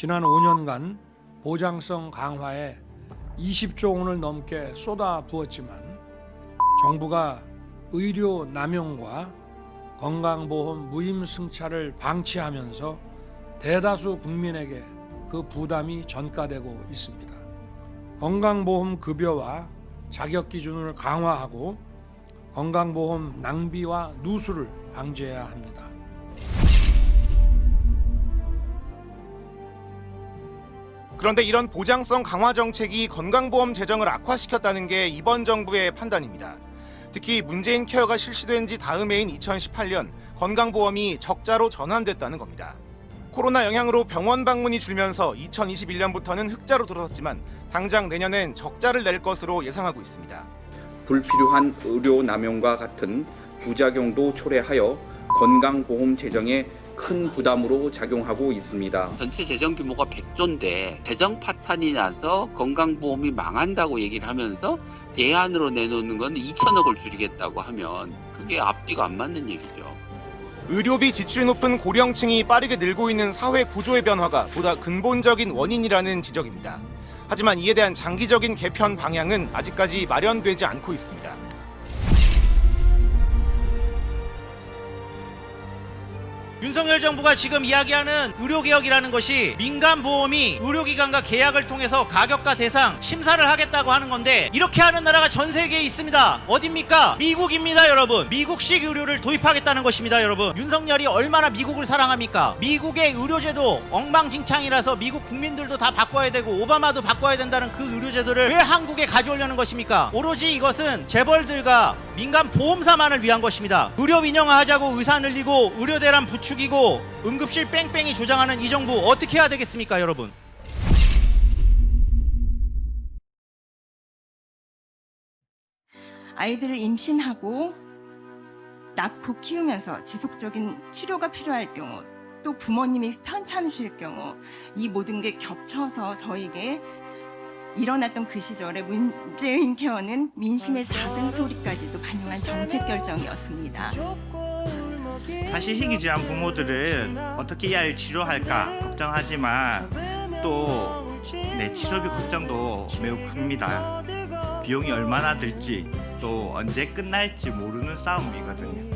지난 5년간 보장성 강화에 20조 원을 넘게 쏟아 부었지만 정부가 의료 남용과 건강보험 무임승차를 방치하면서 대다수 국민에게 그 부담이 전가되고 있습니다. 건강보험 급여와 자격 기준을 강화하고 건강보험 낭비와 누수를 방지해야 합니다. 그런데 이런 보장성 강화 정책이 건강보험 재정을 악화시켰다는 게 이번 정부의 판단입니다. 특히 문재인 케어가 실시된 지 다음 해인 2018년 건강보험이 적자로 전환됐다는 겁니다. 코로나 영향으로 병원 방문이 줄면서 2021년부터는 흑자로 들어섰지만 당장 내년엔 적자를 낼 것으로 예상하고 있습니다. 불필요한 의료 남용과 같은 부작용도 초래하여 건강보험 재정에 큰 부담으로 작용하고 있습니다. 전체 재정 규모가 100조인데 재정 파탄이 나서 건강보험이 망한다고 얘기를 하면서 대안으로 내놓는 건 2천억을 줄이겠다고 하면 그게 앞뒤가 안 맞는 얘기죠. 의료비 지출이 높은 고령층이 빠르게 늘고 있는 사회 구조의 변화가 보다 근본적인 원인이라는 지적입니다. 하지만 이에 대한 장기적인 개편 방향은 아직까지 마련되지 않고 있습니다. 윤석열 정부가 지금 이야기하는 의료개혁이라는 것이 민간보험이 의료기관과 계약을 통해서 가격과 대상 심사를 하겠다고 하는 건데 이렇게 하는 나라가 전 세계에 있습니다. 어딥니까? 미국입니다, 여러분. 미국식 의료를 도입하겠다는 것입니다, 여러분. 윤석열이 얼마나 미국을 사랑합니까? 미국의 의료제도 엉망진창이라서 미국 국민들도 다 바꿔야 되고 오바마도 바꿔야 된다는 그 의료제도를 왜 한국에 가져오려는 것입니까? 오로지 이것은 재벌들과 민간 보험사만을 위한 것입니다. 의료 민영화하자고 의사 늘리고 의료 대란 부추기고 응급실 뺑뺑이 조장하는 이 정부 어떻게 해야 되겠습니까, 여러분? 아이들을 임신하고 낳고 키우면서 지속적인 치료가 필요할 경우 또 부모님이 편찮으실 경우 이 모든 게 겹쳐서 저에게 일어났던 그 시절에 문재인 케어는 민심의 작은 소리까지도 반영한 정책 결정이었습니다. 사실 희귀 질환 부모들은 어떻게 이 아이를 치료할까 걱정하지만 또내 치료비 걱정도 매우 큽니다. 비용이 얼마나 들지 또 언제 끝날지 모르는 싸움이거든요.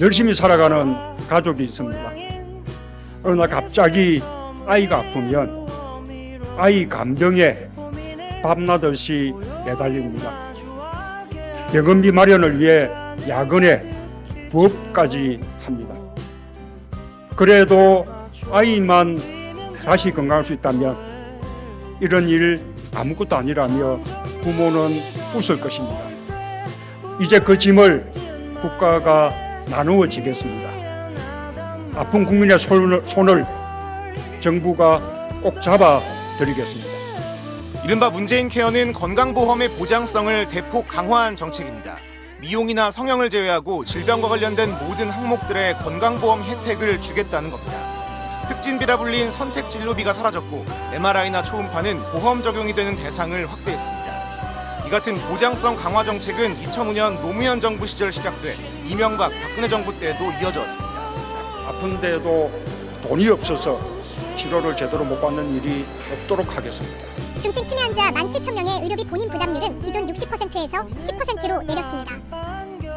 열심히 살아가는 가족이 있습니다. 그러나 갑자기 아이가 아프면 아이 간병에 밤낮없이 매달립니다. 병원비 마련을 위해 야근에 부업까지 합니다. 그래도 아이만 다시 건강할 수 있다면 이런 일 아무것도 아니라며 부모는 웃을 것입니다. 이제 그 짐을 국가가 나누어지겠습니다. 아픈 국민의 손을, 손을 정부가 꼭 잡아 드리겠습니다. 이른바 문재인 케어는 건강보험의 보장성을 대폭 강화한 정책입니다. 미용이나 성형을 제외하고 질병과 관련된 모든 항목들의 건강보험 혜택을 주겠다는 겁니다. 특진비라 불린 선택 진료비가 사라졌고 MRI나 초음파는 보험 적용이 되는 대상을 확대했습니다. 이 같은 보장성 강화 정책은 2005년 노무현 정부 시절 시작돼 이명박 박근혜 정부 때도 이어져 왔습니다. 아픈데도 돈이 없어서 치료를 제대로 못 받는 일이 없도록 하겠습니다. 중증 치매 환자 17,000명의 의료비 본인 부담률은 기존 60%에서 10%로 내렸습니다.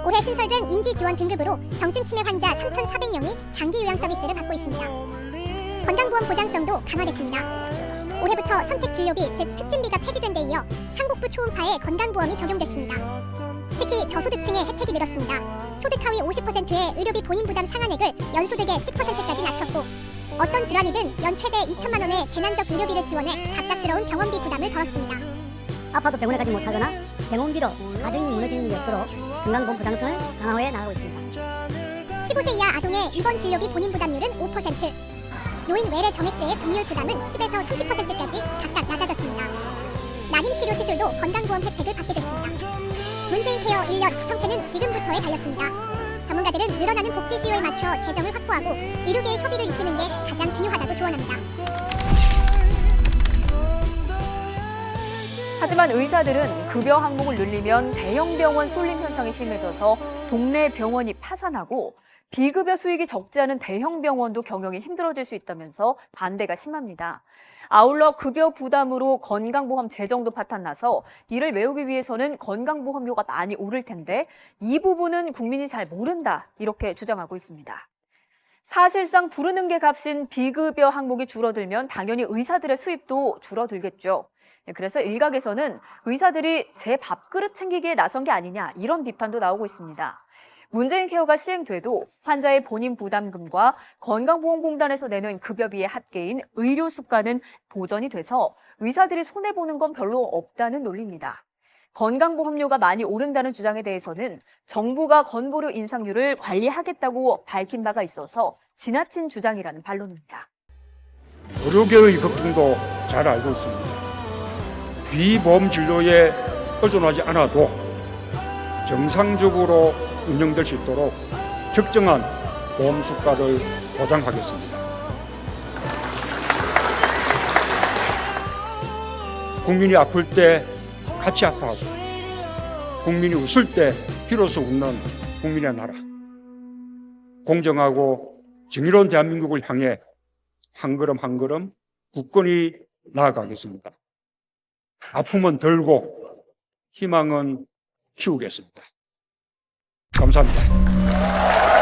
올해 신설된 인지 지원 등급으로 경증 치매 환자 3,400명이 장기 요양 서비스를 받고 있습니다. 건강보험 보장성도 강화됐습니다. 올해부터 선택 진료비 즉 특진비가 폐지된 데 이어 상복부 초음파에 건강보험이 적용됐습니다. 특히 저소득층의 혜택이 늘었습니다. 소득 하위 50%의 의료비 본인 부담 상한액을 연소득의 10%까지 낮췄고 어떤 질환이든 연 최대 2천만 원의 재난적 의료비를 지원해 갑작스러운 병원비 부담을 덜었습니다. 아파도 병원에 가지 못하거나 병원비로 가정이 무너지는 일이 없도록 건강보험 부담성을 강화해 나가고 있습니다. 15세 이하 아동의 입원 진료비 본인 부담률은 5%, 노인 외래 정액제의 점유율 부담은 10에서 30%까지 각각 낮아졌습니다. 난임 치료 시술도 건강보험 혜택을 받게 됐습니다. 문재인 케어 1년 성패는 지금부터에 달렸습니다. 전문가들은 늘어나는 복지 수요에 맞춰 재정을 확보하고 의료계의 협의를 이끄는 게 가장 중요하다고 조언합니다. 하지만 의사들은 급여 항목을 늘리면 대형 병원 쏠림 현상이 심해져서 동네 병원이 파산하고 비급여 수익이 적지 않은 대형 병원도 경영이 힘들어질 수 있다면서 반대가 심합니다. 아울러 급여 부담으로 건강보험 재정도 파탄나서 이를 메우기 위해서는 건강보험료가 많이 오를 텐데 이 부분은 국민이 잘 모른다 이렇게 주장하고 있습니다. 사실상 부르는 게 값인 비급여 항목이 줄어들면 당연히 의사들의 수입도 줄어들겠죠. 네, 그래서 일각에서는 의사들이 제 밥그릇 챙기기에 나선 게 아니냐 이런 비판도 나오고 있습니다. 문재인 케어가 시행돼도 환자의 본인 부담금과 건강보험공단에서 내는 급여비의 합계인 의료 수가는 보전이 돼서 의사들이 손해보는 건 별로 없다는 논리입니다. 건강보험료가 많이 오른다는 주장에 대해서는 정부가 건보료 인상률을 관리하겠다고 밝힌 바가 있어서 지나친 주장이라는 반론입니다. 의료계의 걱정도 잘 알고 있습니다. 비보험 진료에 의존하지 않아도 정상적으로 운영될 수 있도록 적정한 보험 수가를 보장하겠습니다. 국민이 아플 때 같이 아파하고 국민이 웃을 때 비로소 웃는 국민의 나라. 공정하고 정의로운 대한민국을 향해 한 걸음 한 걸음 굳건히 나아가겠습니다. 아픔은 덜고 희망은 키우겠습니다. 감사합니다.